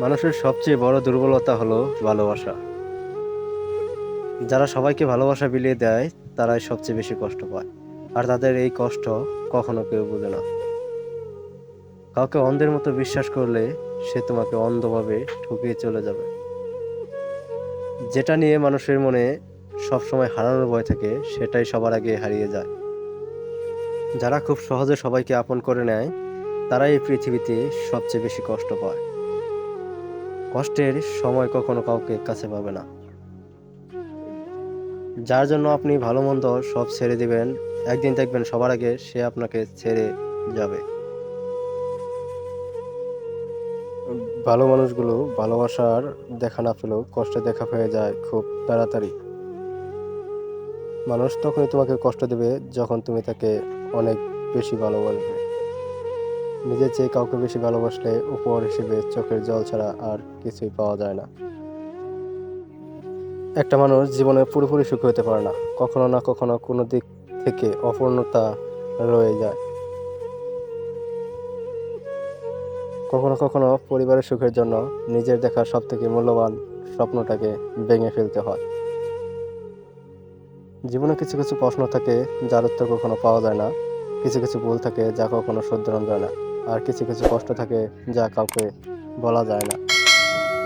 মানুষের সবচেয়ে বড় দুর্বলতা হলো ভালোবাসা। যারা সবাইকে ভালোবাসা বিলিয়ে দেয়, তারাই সবচেয়ে বেশি কষ্ট পায়। আর তাদের এই কষ্ট কখনো কেউ বোঝে না। কাউকে অন্ধের মতো বিশ্বাস করলে সে তোমাকে অন্ধভাবে ঠকিয়ে চলে যাবে। যেটা নিয়ে মানুষের মনে সবসময় হারানোর ভয় থাকে, সেটাই সবার আগে হারিয়ে যায়। যারা খুব সহজে সবাইকে আপন করে নেয়, তারাই এই পৃথিবীতে সবচেয়ে বেশি কষ্ট পায়। কষ্টের সময় কখনো কাউকে কাছে পাবে না। যার জন্য আপনি ভালো মন্দ সব ছেড়ে দিবেন, একদিন দেখবেন সবার আগে সে আপনাকে ছেড়ে যাবে। ভালো মানুষগুলো ভালোবাসার দেখা না পেলেও কষ্টে দেখা হয়ে যায় খুব তাড়াতাড়ি। মানুষ তখনই তোমাকে কষ্ট দেবে যখন তুমি তাকে অনেক বেশি ভালোবাসবে। নিজের চেয়ে কাউকে বেশি ভালোবাসলে উপহার হিসেবে চোখের জল ছাড়া আর কিছুই পাওয়া যায় না। একটা মানুষ জীবনে পুরোপুরি সুখী হতে পারে না, কখনো না কখনো কোনো দিক থেকে অপূর্ণতা রয়ে যায়। কখনো কখনো পরিবারের সুখের জন্য নিজের দেখা সব থেকে মূল্যবান স্বপ্নটাকে ভেঙে ফেলতে হয়। জীবনে কিছু কিছু প্রশ্ন থাকে যার উত্তর কখনো পাওয়া যায় না, কিছু কিছু ভুল থাকে যা কখনো শুধরানো যায় না। আর কিছু কিছু কষ্ট থাকে যা কাউকে বলা যায় না।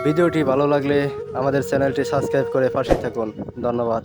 ভিডিওটি ভালো লাগলে আমাদের চ্যানেলটি সাবস্ক্রাইব করে পাশে থাকুন। ধন্যবাদ।